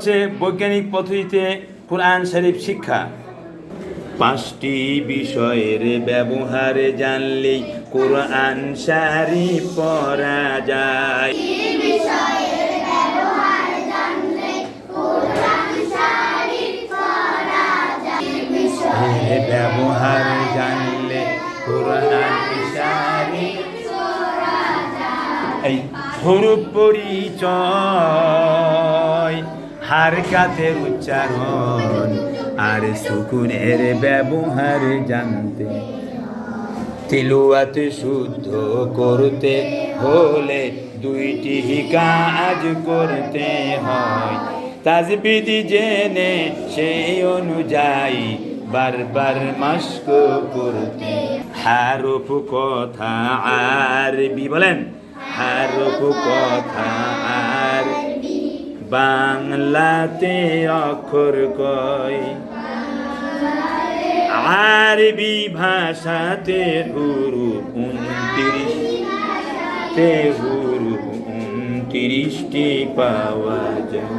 হচ্ছে বৈজ্ঞানিক পদ্ধতিতে কোরআন শরীফ শিক্ষা। পাঁচটি বিষয়ের ব্যবহারে জানলেই কোরআন শরীফ পড়া যায়। ব্যবহার জানলে কোরআন শরীফ এই হরুপ পরিচয় হারকাতের উচ্চারণ, আর সুকুনের ব্যবহার জানতে। তিলুয়াত শুদ্ধ করতে হলে দুইটি কাজ করতে হয়। তাজবিদি জেনে সেই অনুযায়ী বারবার মাস্ক করতে হারুপ কথা আরবি বলেন হারুপ কথা আর বাংলাতে অক্ষর কয়। আরবি ভাষাতে হুরু উনত্রিশ তে হুরু উনত্রিশটি পাওয়া যায়।